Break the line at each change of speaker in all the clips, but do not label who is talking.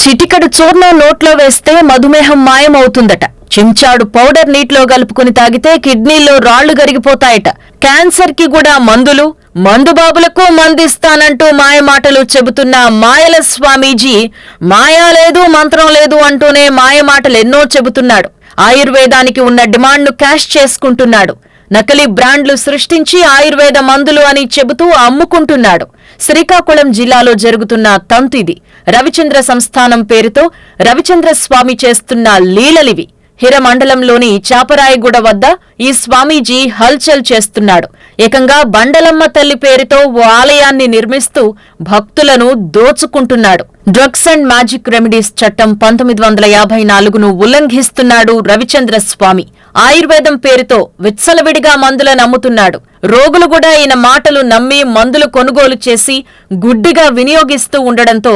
చిటికడు చూర్ణం నోట్లో వేస్తే మధుమేహం మాయమవుతుందట. చెంచాడు పౌడర్ నీటిలో కలుపుకుని తాగితే కిడ్నీల్లో రాళ్ళు గరిగిపోతాయట. క్యాన్సర్కి కూడా మందులు మందుబాబులకు మందిస్తానంటూ మాయమాటలు చెబుతున్న మాయల స్వామీజీ మాయా లేదు మంత్రం లేదు అంటూనే మాయమాటలు ఎన్నో చెబుతున్నాడు. ఆయుర్వేదానికి ఉన్న డిమాండ్ను క్యాష్ చేసుకుంటున్నాడు. నకిలీ బ్రాండ్లు సృష్టించి ఆయుర్వేద మందులు అని చెబుతూ అమ్ముకుంటున్నాడు. శ్రీకాకుళం జిల్లాలో జరుగుతున్న తంతు ఇది. రవిచంద్ర సంస్థానం పేరుతో రవిచంద్ర స్వామి చేస్తున్న లీలలివి. హిరమండలంలోని చాపరాయగూడ వద్ద ఈ స్వామీజీ హల్చల్ చేస్తున్నాడు. ఏకంగా బండలమ్మ తల్లి పేరుతో ఓ ఆలయాన్ని నిర్మిస్తూ భక్తులను దోచుకుంటున్నాడు. డ్రగ్స్ అండ్ మ్యాజిక్ రెమెడీస్ చట్టం పంతొమ్మిది వందల యాభై నాలుగును ఉల్లంఘిస్తున్నాడు రవిచంద్ర స్వామి ఆయుర్వేదం పేరుతో విత్సలవిడిగా మందులను అమ్ముతున్నాడు. రోగులు కూడా ఈయన మాటలు నమ్మి మందులు కొనుగోలు చేసి గుడ్డిగా వినియోగిస్తూ ఉండడంతో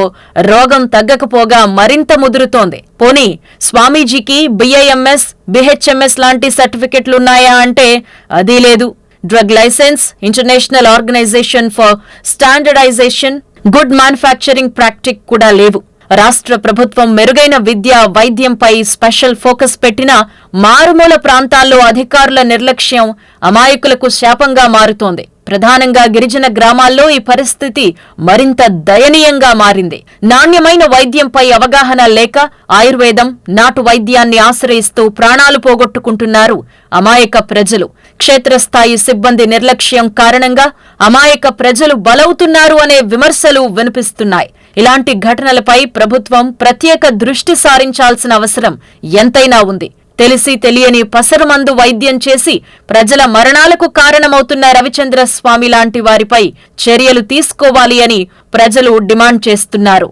రోగం తగ్గకపోగా మరింత ముదురుతోంది. పోనీ స్వామీజీకి బిఐఎంఎస్ బిహెచ్ఎంఎస్ లాంటి సర్టిఫికెట్లున్నాయా అంటే అదీ లేదు. Drug licence international organisation for standardisation good manufacturing practice కూడా లేవు. రాష్ట్ర ప్రభుత్వం మెరుగైన విద్య వైద్యంపై స్పెషల్ ఫోకస్ పెట్టినా మారుమూల ప్రాంతాల్లో అధికారుల నిర్లక్ష్యం అమాయకులకు శాపంగా మారుతోంది. ప్రధానంగా గిరిజన గ్రామాల్లో ఈ పరిస్థితి మరింత దయనీయంగా మారింది. నాణ్యమైన వైద్యంపై అవగాహన లేక ఆయుర్వేదం నాటు వైద్యాన్ని ఆశ్రయిస్తూ ప్రాణాలు పోగొట్టుకుంటున్నారు అమాయక ప్రజలు. క్షేత్రస్థాయి సిబ్బంది నిర్లక్ష్యం కారణంగా అమాయక ప్రజలు బలవుతున్నారు అనే విమర్శలు వినిపిస్తున్నాయి. ఇలాంటి ఘటనలపై ప్రభుత్వం ప్రత్యేక దృష్టి సారించాల్సిన అవసరం ఎంతైనా ఉంది. తెలిసి తెలియని పసరుమందు వైద్యం చేసి ప్రజల మరణాలకు కారణమవుతున్న రవిచంద్ర స్వామి లాంటి వారిపై చర్యలు తీసుకోవాలి అని ప్రజలు డిమాండ్ చేస్తున్నారు.